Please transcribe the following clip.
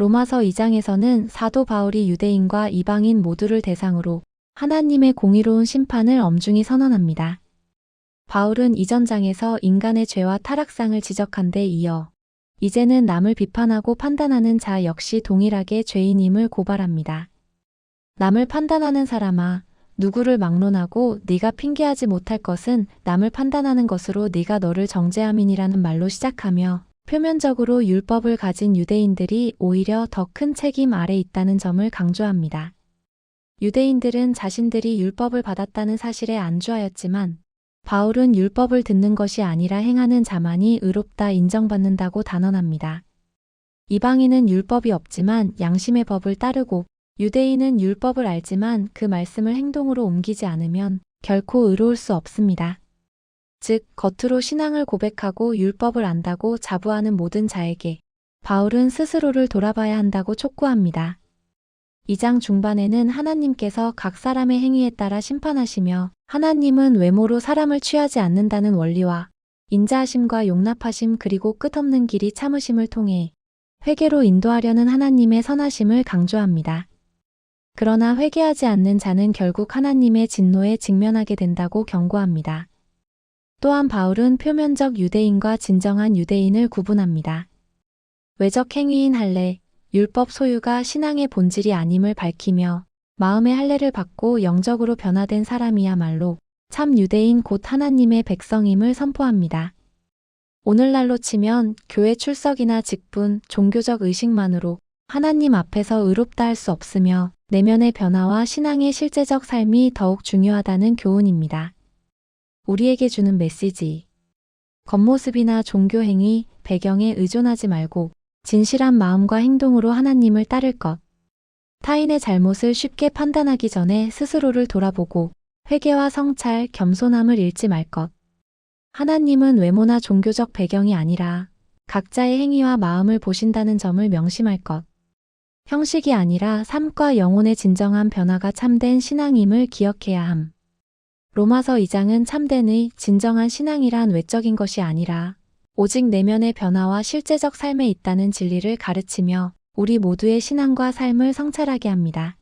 로마서 2장에서는 사도 바울이 유대인과 이방인 모두를 대상으로 하나님의 공의로운 심판을 엄중히 선언합니다. 바울은 이전 장에서 인간의 죄와 타락상을 지적한 데 이어 이제는 남을 비판하고 판단하는 자 역시 동일하게 죄인임을 고발합니다. 남을 판단하는 사람아 누구를 막론하고 네가 핑계하지 못할 것은 남을 판단하는 것으로 네가 너를 정죄함이니라는 말로 시작하며 표면적으로 율법을 가진 유대인들이 오히려 더 큰 책임 아래 있다는 점을 강조합니다. 유대인들은 자신들이 율법을 받았다는 사실에 안주하였지만 바울은 율법을 듣는 것이 아니라 행하는 자만이 의롭다 인정받는다고 단언합니다. 이방인은 율법이 없지만 양심의 법을 따르고 유대인은 율법을 알지만 그 말씀을 행동으로 옮기지 않으면 결코 의로울 수 없습니다. 즉, 겉으로 신앙을 고백하고 율법을 안다고 자부하는 모든 자에게 바울은 스스로를 돌아봐야 한다고 촉구합니다. 2장 중반에는 하나님께서 각 사람의 행위에 따라 심판하시며 하나님은 외모로 사람을 취하지 않는다는 원리와 인자하심과 용납하심 그리고 끝없는 길이 참으심을 통해 회개로 인도하려는 하나님의 선하심을 강조합니다. 그러나 회개하지 않는 자는 결국 하나님의 진노에 직면하게 된다고 경고합니다. 또한 바울은 표면적 유대인과 진정한 유대인을 구분합니다. 외적 행위인 할례, 율법 소유가 신앙의 본질이 아님을 밝히며 마음의 할례를 받고 영적으로 변화된 사람이야말로 참 유대인 곧 하나님의 백성임을 선포합니다. 오늘날로 치면 교회 출석이나 직분, 종교적 의식만으로 하나님 앞에서 의롭다 할 수 없으며 내면의 변화와 신앙의 실제적 삶이 더욱 중요하다는 교훈입니다. 우리에게 주는 메시지. 겉모습이나 종교 행위, 배경에 의존하지 말고 진실한 마음과 행동으로 하나님을 따를 것. 타인의 잘못을 쉽게 판단하기 전에 스스로를 돌아보고 회개와 성찰, 겸손함을 잃지 말 것. 하나님은 외모나 종교적 배경이 아니라 각자의 행위와 마음을 보신다는 점을 명심할 것. 형식이 아니라 삶과 영혼의 진정한 변화가 참된 신앙임을 기억해야 함. 로마서 2장은 참된의 진정한 신앙이란 외적인 것이 아니라 오직 내면의 변화와 실제적 삶에 있다는 진리를 가르치며 우리 모두의 신앙과 삶을 성찰하게 합니다.